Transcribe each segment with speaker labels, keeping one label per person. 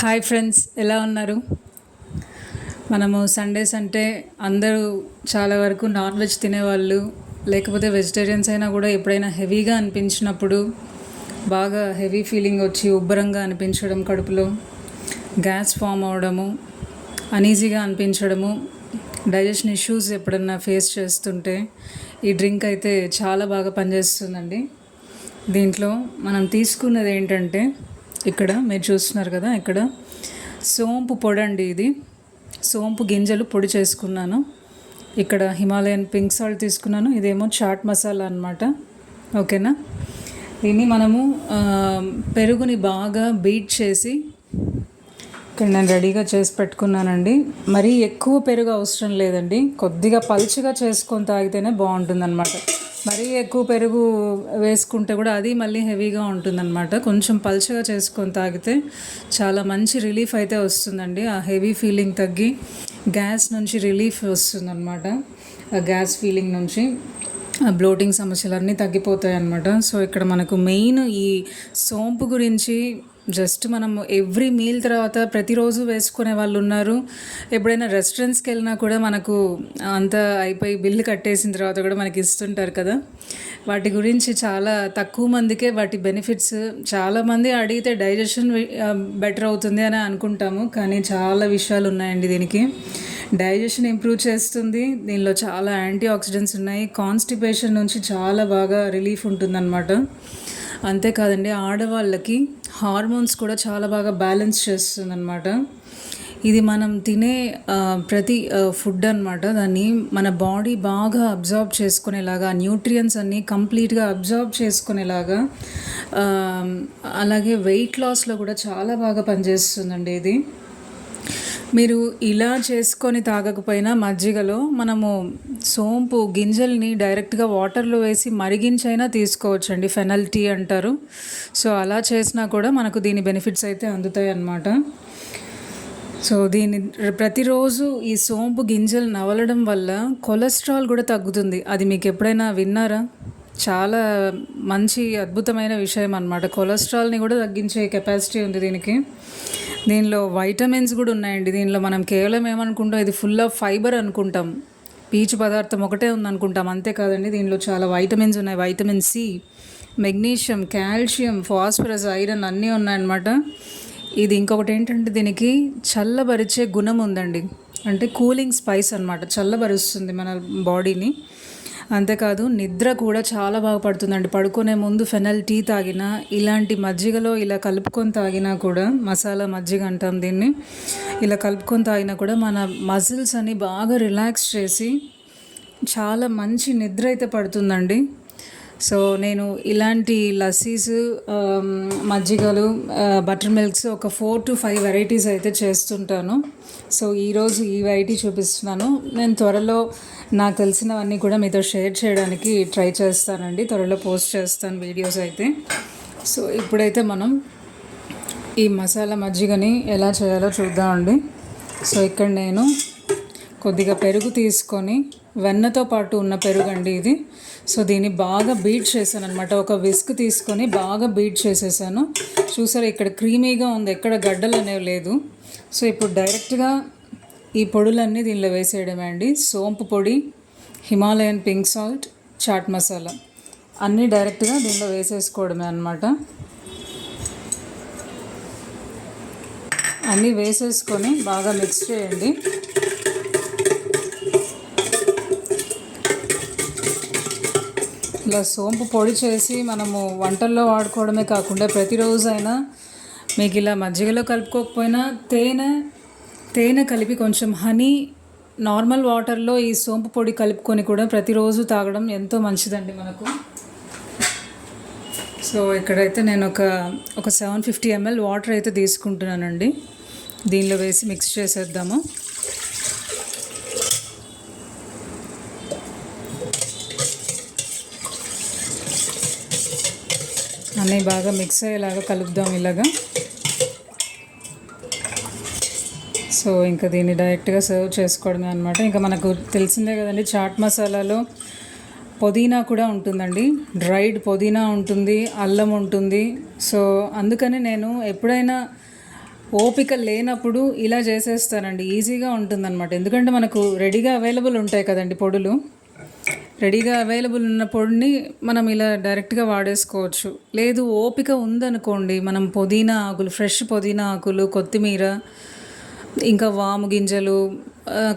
Speaker 1: Hi friends ఎలా ఉన్నారు? మనము సండేస్ అంటే అందరూ చాలా వరకు నాన్ వెజ్ తినేవాళ్ళు లేకపోతే వెజిటేరియన్స్ అయినా కూడా ఎప్పుడైనా హెవీగా అనిపించినప్పుడు బాగా హెవీ ఫీలింగ్ వచ్చి ఉబ్బరంగా అనిపించడం కడుపులో గ్యాస్ ఫామ్ అవడము అనీజీగా అనిపించడము డైజెషన్ ఇష్యూస్ ఎప్పుడన్నా ఫేస్ చేస్తుంటే ఈ డ్రింక్ అయితే చాలా బాగా పనిచేస్తుందండి. దీంట్లో మనం తీసుకున్నది ఏంటంటే ఇక్కడ మీరు చూస్తున్నారు కదా ఇక్కడ. సోంపు పొడి అండి ఇది. సోంపు గింజలు పొడి చేసుకున్నాను. ఇక్కడ హిమాలయన్ పింక్ సాల్ట్ తీసుకున్నాను. ఇదేమో చాట్ మసాలా అనమాట ఓకేనా? దీన్ని మనము పెరుగుని బాగా బీట్ చేసి ఇక్కడ నేను రెడీగా చేసి పెట్టుకున్నానండి. మరీ ఎక్కువ పెరుగు అవసరం లేదండి. కొద్దిగా పలుచగా చేసుకొని తాగితేనే బాగుంటుందన్నమాట. మరీ ఎక్కువ పెరుగు వేసుకుంటే కూడా అది మళ్ళీ హెవీగా ఉంటుందన్నమాట. కొంచెం పలుచగా చేసుకొని తాగితే చాలా మంచి రిలీఫ్ అయితే వస్తుందండి. ఆ హెవీ ఫీలింగ్ తగ్గి గ్యాస్ నుంచి రిలీఫ్ వస్తుందన్నమాట. ఆ గ్యాస్ ఫీలింగ్ నుంచి ఆ బ్లోటింగ్ సమస్యలన్నీ తగ్గిపోతాయి అన్నమాట సో ఇక్కడ మనకు మెయిన్ ఈ సోంపు గురించి జస్ట్ మనం ఎవ్రీ మీల్ తర్వాత ప్రతిరోజు వేసుకునే వాళ్ళు ఉన్నారు. ఎప్పుడైనా రెస్టారెంట్స్కి వెళ్ళినా కూడా మనకు అంతా అయిపోయి బిల్లు కట్టేసిన తర్వాత కూడా మనకి ఇస్తుంటారు కదా. వాటి గురించి చాలా తక్కువ మందికే వాటి బెనిఫిట్స్ చాలామంది అడిగితే డైజెషన్ బెటర్ అవుతుంది అని అనుకుంటాము. కానీ చాలా విషయాలు ఉన్నాయండి దీనికి. డైజెషన్ ఇంప్రూవ్ చేస్తుంది. దీనిలో చాలా యాంటీ ఆక్సిడెంట్స్ ఉన్నాయి. కాన్స్టిపేషన్ నుంచి చాలా బాగా రిలీఫ్ ఉంటుందన్నమాట. అంతేకాదండి ఆడవాళ్ళకి హార్మోన్స్ కూడా చాలా బాగా బ్యాలెన్స్ చేస్తుందన్నమాట. ఇది మనం తినే ప్రతి ఫుడ్ అనమాట దాన్ని మన బాడీ బాగా అబ్జార్బ్ చేసుకునేలాగా న్యూట్రియన్స్ అన్నీ కంప్లీట్గా అబ్జార్బ్ చేసుకునేలాగా అలాగే వెయిట్ లాస్లో కూడా చాలా బాగా పనిచేస్తుందండి ఇది. మీరు ఇలా చేసుకొని తాగకపోయినా మజ్జిగలో మనము సోంపు గింజల్ని డైరెక్ట్గా వాటర్లో వేసి మరిగించైనా తీసుకోవచ్చండి. ఫెనల్ టీ అంటారు. సో అలా చేసినా కూడా మనకు దీని బెనిఫిట్స్ అయితే అందుతాయి అన్నమాట. సో దీని ప్రతిరోజు ఈ సోంపు గింజలు నవలడం వల్ల కొలెస్ట్రాల్ కూడా తగ్గుతుంది. అది మీకు ఎప్పుడైనా విన్నారా? చాలా మంచి అద్భుతమైన విషయం అనమాట కొలెస్ట్రాల్ని కూడా తగ్గించే కెపాసిటీ ఉంది దీనికి. దీనిలో వైటమిన్స్ కూడా ఉన్నాయండి. దీనిలో మనం కేవలం ఏమనుకుంటాం ఇది ఫుల్ ఆఫ్ ఫైబర్ అనుకుంటాం. పీచు పదార్థం ఒకటే ఉందనుకుంటాం. అంతేకాదండి దీనిలో చాలా వైటమిన్స్ ఉన్నాయి. Vitamin C magnesium calcium phosphorus iron అన్నీ ఉన్నాయన్నమాట. ఇది ఇంకొకటి ఏంటంటే దీనికి చల్లబరిచే గుణం ఉందండి. అంటే కూలింగ్ స్పైస్ అనమాట చల్లబరుస్తుంది మన బాడీని. అంతేకాదు నిద్ర కూడా చాలా బాగా పడుతుందండి. పడుకునే ముందు ఫెనల్ టీ తాగినా ఇలాంటి మజ్జిగలో ఇలా కలుపుకొని తాగినా కూడా మసాలా మజ్జిగ అంటాం దీన్ని ఇలా కలుపుకొని తాగినా కూడా మన మజిల్స్ అని బాగా రిలాక్స్ చేసి చాలా మంచి నిద్ర అయితే పడుతుందండి. సో నేను ఇలాంటి లస్సీస్ um, మజ్జిగలు uh, బటర్ మిల్క్స్ ఒక ఫోర్ టు ఫైవ్ వెరైటీస్ అయితే చేస్తుంటాను. సో ఈరోజు ఈ వెరైటీ చూపిస్తున్నాను. నేను త్వరలో నాకు తెలిసినవన్నీ కూడా మీతో షేర్ చేయడానికి ట్రై చేస్తానండి. త్వరలో పోస్ట్ చేస్తాను వీడియోస్ అయితే. సో ఇప్పుడైతే మనం ఈ మసాలా మజ్జిగని ఎలా చేయాలో చూద్దామండి. సో ఇక్కడ నేను కొద్దిగా పెరుగు తీసుకొని వెన్నతో పాటు ఉన్న పెరుగు అండి ఇది. సో దీన్ని బాగా బీట్ చేశాను అనమాట ఒక విస్క్ తీసుకొని బాగా బీట్ చేసేసాను. చూసారా ఇక్కడ క్రీమీగా ఉంది ఎక్కడ గడ్డలు అనేవి లేదు. సో ఇప్పుడు డైరెక్ట్గా ఈ పొడులన్నీ దీనిలో వేసేయడమే అండి. సోంపు పొడి Himalayan pink salt chaat masala. అన్నీ డైరెక్ట్గా దీనిలో వేసేసుకోవడమే అనమాట అన్నీ వేసేసుకొని బాగా మిక్స్ చేయండి. ఇలా సోంపు పొడి చేసి మనము వంటల్లో వాడుకోవడమే కాకుండా ప్రతిరోజైనా మీకు ఇలా మజ్జిగలో కలుపుకోకపోయినా తేనె తేనె కలిపి కొంచెం హనీ నార్మల్ వాటర్లో ఈ సోంపు పొడి కలుపుకొని కూడా ప్రతిరోజు తాగడం ఎంతో మంచిదండి మనకు. సో ఇక్కడైతే నేను ఒక ఒక సెవెన్ ఫిఫ్టీ ఎంఎల్ వాటర్ అయితే తీసుకుంటున్నానండి. దీనిలో వేసి మిక్స్ చేసేద్దాము. అన్నీ బాగా మిక్స్ అయ్యేలాగా కలుపుదాం ఇలాగా. సో ఇంకా దీన్ని డైరెక్ట్గా సర్వ్ చేసుకోవడమే అనమాట ఇంకా మనకు తెలిసిందే కదండి చాట్ మసాలాలో పుదీనా కూడా ఉంటుందండి. డ్రైడ్ పుదీనా ఉంటుంది అల్లం ఉంటుంది. సో అందుకని నేను ఎప్పుడైనా ఓపిక లేనప్పుడు ఇలా చేసేస్తానండి. ఈజీగా ఉంటుందన్నమాట. ఎందుకంటే మనకు రెడీగా అవైలబుల్ ఉంటాయి కదండి పొడులు. రెడీగా అవైలబుల్ ఉన్న పొడిని మనం ఇలా డైరెక్ట్గా వాడేసుకోవచ్చు. లేదు ఓపిక ఉందనుకోండి మనం పుదీనా ఆకులు ఫ్రెష్ పుదీనా ఆకులు కొత్తిమీర ఇంకా వాము గింజలు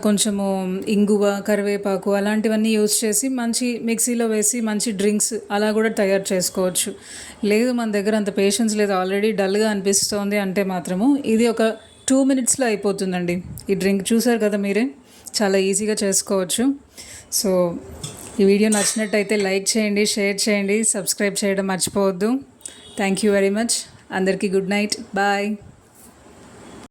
Speaker 1: కొంచెము ఇంగువ కరివేపాకు అలాంటివన్నీ యూజ్ చేసి మంచి మిక్సీలో వేసి మంచి డ్రింక్స్ అలా కూడా తయారు చేసుకోవచ్చు. లేదు మన దగ్గర అంత పేషెన్స్ లేదు ఆల్రెడీ డల్గా అనిపిస్తోంది అంటే మాత్రము ఇది ఒక టూ మినిట్స్లో అయిపోతుందండి. ఈ డ్రింక్ చూసారు కదా మీరే? చాలా ఈజీగా చేసుకోవచ్చు. సో ఈ వీడియో నచ్చినట్టయితే లైక్ చేయండి షేర్ చేయండి సబ్స్క్రైబ్ చేయడం మర్చిపోవద్దు. థ్యాంక్ యూ వెరీ మచ్ అందరికీ గుడ్ నైట్. బాయ్